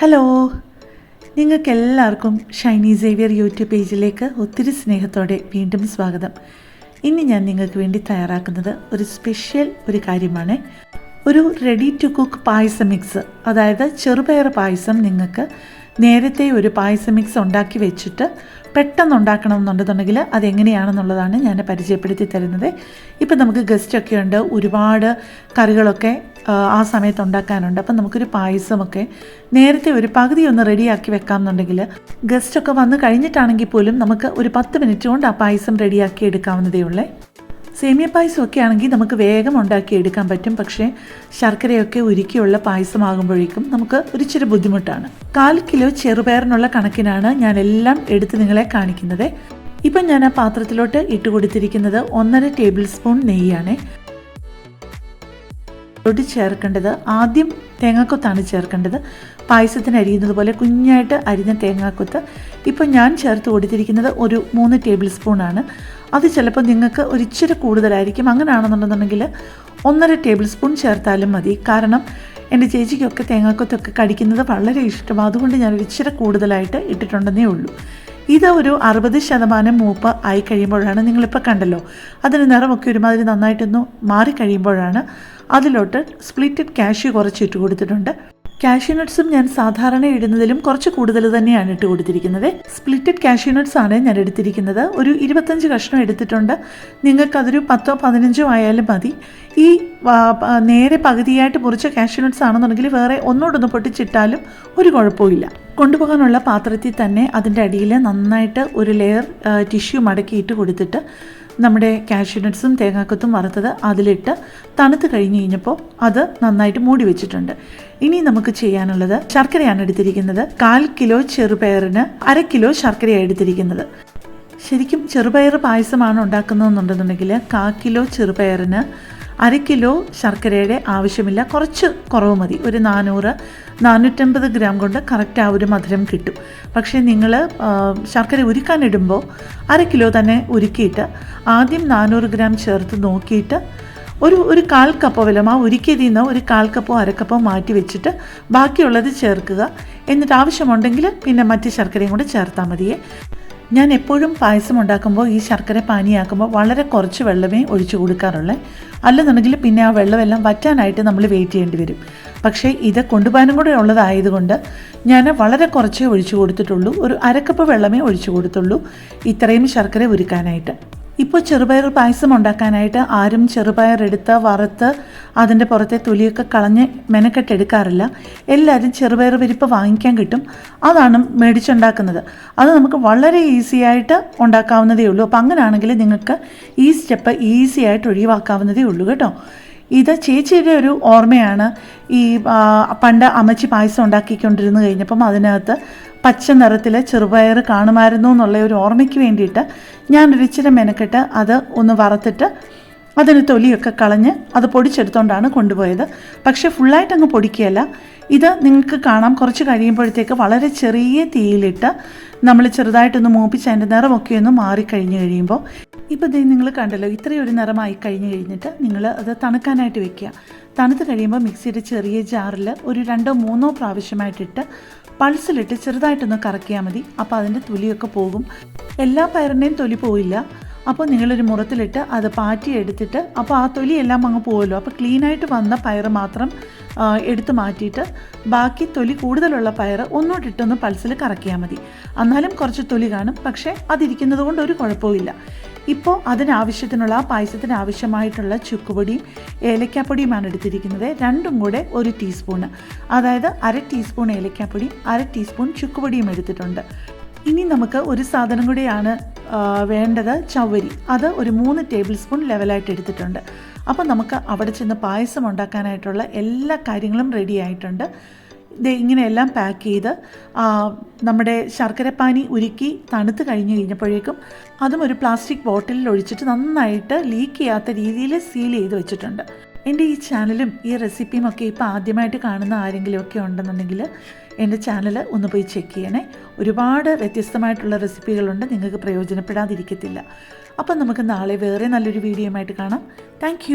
Hello നിങ്ങൾക്ക് എല്ലാവർക്കും Shiny Xavier YouTube പേജിലേക്ക് ഒത്തിരി സ്നേഹത്തോടെ വീണ്ടും സ്വാഗതം. ഇനി ഞാൻ നിങ്ങൾക്ക് വേണ്ടി തയ്യാറാക്കുന്നത് ഒരു സ്പെഷ്യൽ ഒരു കാര്യമാണ്. ഒരു ready to cook payasam mix അതായത് ചെറുപയർ പായസം നിങ്ങൾക്ക് നേരത്തെ ഒരു പായസ മിക്സ് ഉണ്ടാക്കി വെച്ചിട്ട് പെട്ടെന്ന് ഉണ്ടാക്കണം എന്നുണ്ടെന്നുണ്ടെങ്കിൽ അതെങ്ങനെയാണെന്നുള്ളതാണ് ഞാൻ പരിചയപ്പെടുത്തി തരുന്നത്. ഇപ്പം നമുക്ക് ഗസ്റ്റൊക്കെ ഉണ്ട് ഒരുപാട് കറികളൊക്കെ ആ, സമയത്ത് ഉണ്ടാക്കാനുണ്ട്. അപ്പം നമുക്കൊരു പായസമൊക്കെ നേരത്തെ ഒരു പകുതി ഒന്ന് റെഡിയാക്കി വെക്കാം എന്നുണ്ടെങ്കിൽ ഗസ്റ്റൊക്കെ വന്ന് കഴിഞ്ഞിട്ടാണെങ്കിൽ പോലും നമുക്ക് ഒരു പത്ത് മിനിറ്റ് കൊണ്ട് ആ പായസം റെഡിയാക്കി എടുക്കാവുന്നതേ ഉള്ളേ. സേമിയ പായസം ഒക്കെ ആണെങ്കിൽ നമുക്ക് വേഗം ഉണ്ടാക്കി എടുക്കാൻ പറ്റും. പക്ഷേ ശർക്കരയൊക്കെ ഉരുക്കിയുള്ള പായസമാകുമ്പോഴേക്കും നമുക്ക് ഒരിച്ചിരി ബുദ്ധിമുട്ടാണ്. കാൽ കിലോ ചെറുപയറിനുള്ള കണക്കിനാണ് ഞാൻ എല്ലാം എടുത്ത് നിങ്ങളെ കാണിക്കുന്നത്. ഇപ്പം ഞാൻ ആ പാത്രത്തിലോട്ട് ഇട്ട് കൊടുത്തിരിക്കുന്നത് ഒന്നര ടേബിൾ സ്പൂൺ നെയ്യാണ്. ോട്ട് ചേർക്കേണ്ടത് ആദ്യം തേങ്ങാക്കൊത്താണ് ചേർക്കേണ്ടത്. പായസത്തിന് അരിയുന്നത് പോലെ കുഞ്ഞായിട്ട് അരിഞ്ഞ തേങ്ങാക്കൊത്ത്. ഇപ്പം ഞാൻ ചേർത്ത് കൊടുത്തിരിക്കുന്നത് ഒരു മൂന്ന് ടേബിൾ സ്പൂണാണ്. അത് ചിലപ്പോൾ നിങ്ങൾക്ക് ഒരിച്ചിരി കൂടുതലായിരിക്കും. അങ്ങനെയാണെന്നുണ്ടെന്നുണ്ടെങ്കിൽ ഒന്നര ടേബിൾ സ്പൂൺ ചേർത്താലും മതി. കാരണം എന്റെ ചേച്ചിക്കൊക്കെ തേങ്ങാക്കൊത്തൊക്കെ കടിക്കുന്നത് വളരെ ഇഷ്ടമാണ്. അതുകൊണ്ട് ഞാൻ ഒരിച്ചിരി കൂടുതലായിട്ട് ഇട്ടിട്ടുണ്ടെന്നേ ഉള്ളൂ. ഇത് ഒരു അറുപത് ശതമാനം മൂപ്പ് ആയി കഴിയുമ്പോഴാണ് നിങ്ങളിപ്പോൾ കണ്ടല്ലോ. അതിന് നിറമൊക്കെ ഒരുമാതിരി നന്നായിട്ടൊന്ന് മാറിക്കഴിയുമ്പോഴാണ് അതിലോട്ട് സ്പ്ലിറ്റഡ് കാഷ്യൂ കുറച്ച് ഇട്ട് കൊടുത്തിട്ടുണ്ട്. കാഷ്യൂ നട്ട്സും ഞാൻ സാധാരണ ഇടുന്നതിലും കുറച്ച് കൂടുതൽ തന്നെയാണ് ഇട്ട് കൊടുത്തിരിക്കുന്നത്. സ്പ്ലിറ്റഡ് കാഷ്യൂ നട്ട്സ് ആണ് ഞാൻ എടുത്തിരിക്കുന്നത്. ഒരു ഇരുപത്തഞ്ച് കഷ്ണം എടുത്തിട്ടുണ്ട്. നിങ്ങൾക്കതൊരു പത്തോ പതിനഞ്ചോ ആയാലും മതി. ഈ നേരെ പകുതിയായിട്ട് മുറിച്ച കാഷ്യൂ നട്ട്സ് ആണെന്നുണ്ടെങ്കിൽ വേറെ ഒന്നോടൊന്ന് പൊട്ടിച്ചിട്ടാലും ഒരു കുഴപ്പമില്ല കൊണ്ടുപോകാനുള്ള പാത്രത്തിൽ തന്നെ അതിന്റെ അടിയിൽ നന്നായിട്ട് ഒരു ലെയർ ടിഷ്യൂ മടക്കിയിട്ട് കൊടുത്തിട്ട് നമ്മുടെ കാഷ്യൂനട്ട്സും തേങ്ങാക്കത്തും വറുത്തത് അതിലിട്ട് തണുത്ത് കഴിഞ്ഞ് കഴിഞ്ഞപ്പോൾ അത് നന്നായിട്ട് മൂടി വെച്ചിട്ടുണ്ട്. ഇനി നമുക്ക് ചെയ്യാനുള്ളത് ശർക്കരയാണ് എടുത്തിരിക്കുന്നത്. കാൽ കിലോ ചെറുപയറിന് അര കിലോ ശർക്കരയാണ് എടുത്തിരിക്കുന്നത്. ശരിക്കും ചെറുപയർ പായസമാണ് ഉണ്ടാക്കുന്നതെന്നുണ്ടെന്നുണ്ടെങ്കിൽ കാ കിലോ ചെറുപയറിന് അര കിലോ ശർക്കരയുടെ ആവശ്യമില്ല. കുറച്ച് കുറവ് മതി. ഒരു നാനൂറ് നാനൂറ്റമ്പത് ഗ്രാം കൊണ്ട് കറക്റ്റ് ആ ഒരു മധുരം കിട്ടും. പക്ഷേ നിങ്ങൾ ശർക്കര ഉരുക്കാനിടുമ്പോൾ അര കിലോ തന്നെ ഉരുക്കിയിട്ട് ആദ്യം നാനൂറ് ഗ്രാം ചേർത്ത് നോക്കിയിട്ട് ഒരു ഒരു കാൽ കപ്പോ വല്ല ആ ഉരുക്കിയതിൽ നിന്ന് ഒരു കാൽ കപ്പോ അരക്കപ്പോ മാറ്റി വെച്ചിട്ട് ബാക്കിയുള്ളത് ചേർക്കുക. എന്നിട്ട് ആവശ്യമുണ്ടെങ്കിൽ പിന്നെ മറ്റ് ശർക്കരയും കൂടെ ചേർത്താൽ മതിയേ. ഞാൻ എപ്പോഴും പായസം ഉണ്ടാക്കുമ്പോൾ ഈ ശർക്കര പാനിയാക്കുമ്പോൾ വളരെ കുറച്ച് വെള്ളമേ ഒഴിച്ചു കൊടുക്കാറുള്ളേ. അല്ലെന്നുണ്ടെങ്കിൽ പിന്നെ ആ വെള്ളമെല്ലാം വറ്റാനായിട്ട് നമ്മൾ വെയിറ്റ് ചെയ്യേണ്ടി വരും. പക്ഷേ ഇത് കൊണ്ടുപോകാനും കൂടെ ഉള്ളതായതുകൊണ്ട് ഞാൻ വളരെ കുറച്ചേ ഒഴിച്ചു കൊടുത്തിട്ടുള്ളൂ. ഒരു അരക്കപ്പ് വെള്ളമേ ഒഴിച്ചു കൊടുത്തുള്ളൂ. ഇത്രയും ശർക്കര ഉരുക്കാനായിട്ട്. ഇപ്പോൾ ചെറുപയർ പായസം ഉണ്ടാക്കാനായിട്ട് ആരും ചെറുപയർ എടുത്ത് വറുത്ത് അതിന്റെ പുറത്തെ തൊലിയൊക്കെ കളഞ്ഞ് മെനക്കെട്ടെടുക്കാറില്ല എല്ലാവരും ചെറുപയർ വിരിപ്പ് വാങ്ങിക്കാൻ കിട്ടും. അതാണ് മേടിച്ചുണ്ടാക്കുന്നത്. അത് നമുക്ക് വളരെ ഈസി ആയിട്ട് ഉണ്ടാക്കാവുന്നതേ ഉള്ളൂ. അപ്പോൾ അങ്ങനെയാണെങ്കിൽ നിങ്ങൾക്ക് ഈ സ്റ്റെപ്പ് ഈസി ആയിട്ട് ഒഴിവാക്കാവുന്നതേ ഉള്ളൂ കേട്ടോ. ഇത് ചേച്ചിയുടെ ഒരു ഓർമ്മയാണ്. ഈ പണ്ട് അമ്മച്ചി പായസം ഉണ്ടാക്കിക്കൊണ്ടിരുന്നു കഴിഞ്ഞപ്പം അതിനകത്ത് പച്ച നിറത്തിൽ ചെറുപയർ കാണുമായിരുന്നു എന്നുള്ള ഒരു ഓർമ്മയ്ക്ക് വേണ്ടിയിട്ട് ഞാനൊരിച്ചിരി മെനക്കെട്ട് അത് ഒന്ന് വറുത്തിട്ട് അതിന് തൊലിയൊക്കെ കളഞ്ഞ് അത് പൊടിച്ചെടുത്തോണ്ടാണ് കൊണ്ടുപോയത്. പക്ഷേ ഫുള്ളായിട്ട് അങ്ങ് പൊടിക്കുകയല്ല. ഇത് നിങ്ങൾക്ക് കാണാം. കുറച്ച് കഴിയുമ്പോഴത്തേക്ക് വളരെ ചെറിയ തീയിലിട്ട് നമ്മൾ ചെറുതായിട്ടൊന്ന് മൂപ്പിച്ച് അതിന്റെ നിറമൊക്കെ ഒന്ന് മാറിക്കഴിഞ്ഞ് കഴിയുമ്പോൾ ഇപ്പോൾ ദേ നിങ്ങൾ കണ്ടല്ലോ ഇത്രയും ഒരു നിറമായി കഴിഞ്ഞ് കഴിഞ്ഞിട്ട് നിങ്ങൾ അത് തണുക്കാനായിട്ട് വെക്കുക. തണുത്ത് കഴിയുമ്പോൾ മിക്സിയുടെ ചെറിയ ജാറിൽ ഒരു രണ്ടോ മൂന്നോ പ്രാവശ്യമായിട്ടിട്ട് പൾസിലിട്ട് ചെറുതായിട്ടൊന്ന് കറക്കിയാൽ മതി. അപ്പോൾ അതിന്റെ തൊലിയൊക്കെ പോകും. എല്ലാ പയറിന്റെയും തൊലി പോയില്ല അപ്പോൾ നിങ്ങളൊരു മുറത്തിലിട്ട് അത് പാറ്റി എടുത്തിട്ട് അപ്പോൾ ആ തൊലി എല്ലാം അങ്ങ് പോകുമല്ലോ അപ്പോൾ ക്ലീനായിട്ട് വന്ന പയർ മാത്രം എടുത്ത് മാറ്റിയിട്ട് ബാക്കി തൊലി കൂടുതലുള്ള പയർ ഒന്നോട്ടിട്ടൊന്ന് പൾസിൽ കറക്കിയാൽ മതി. എന്നാലും കുറച്ച് തൊലി കാണും. പക്ഷേ അതിരിക്കുന്നത് കൊണ്ട് ഒരു കുഴപ്പമില്ല ഇപ്പോൾ അതിനാവശ്യത്തിനുള്ള ആ പായസത്തിന് ആവശ്യമായിട്ടുള്ള ചുക്കുപൊടിയും ഏലക്കാപ്പൊടിയുമാണ് എടുത്തിരിക്കുന്നത്. രണ്ടും കൂടെ ഒരു ടീസ്പൂണ്. അതായത് അര ടീസ്പൂൺ ഏലക്കാപ്പൊടിയും അര ടീസ്പൂൺ ചുക്കുപൊടിയും എടുത്തിട്ടുണ്ട്. ഇനി നമുക്ക് ഒരു സാധനം കൂടിയാണ് വേണ്ടത് ചവരി. അത് ഒരു മൂന്ന് ടേബിൾ സ്പൂൺ ലെവലായിട്ട് എടുത്തിട്ടുണ്ട്. അപ്പോൾ നമുക്ക് അവിടെ ചെന്ന് പായസം ഉണ്ടാക്കാനായിട്ടുള്ള എല്ലാ കാര്യങ്ങളും റെഡി ആയിട്ടുണ്ട്. ഇത് ഇങ്ങനെയെല്ലാം പാക്ക് ചെയ്ത് നമ്മുടെ ശർക്കരപ്പാനി ഉരുക്കി തണുത്ത് കഴിഞ്ഞ് കഴിഞ്ഞപ്പോഴേക്കും അതും ഒരു പ്ലാസ്റ്റിക് ബോട്ടിലിൽ ഒഴിച്ചിട്ട് നന്നായിട്ട് ലീക്ക് ചെയ്യാത്ത രീതിയിൽ സീൽ ചെയ്ത് വെച്ചിട്ടുണ്ട്. എന്റെ ഈ ചാനലും ഈ റെസിപ്പിയും ഒക്കെ ഇപ്പോൾ ആദ്യമായിട്ട് കാണുന്ന ആരെങ്കിലുമൊക്കെ ഉണ്ടെന്നുണ്ടെങ്കിൽ എന്റെ ചാനൽ ഒന്ന് പോയി ചെക്ക് ചെയ്യണേ. ഒരുപാട് വ്യത്യസ്തമായിട്ടുള്ള റെസിപ്പികളുണ്ട്. നിങ്ങൾക്ക് പ്രയോജനപ്പെടാതിരിക്കത്തില്ല. അപ്പം നമുക്ക് നാളെ വേറെ നല്ലൊരു വീഡിയോ ആയിട്ട് കാണാം. താങ്ക്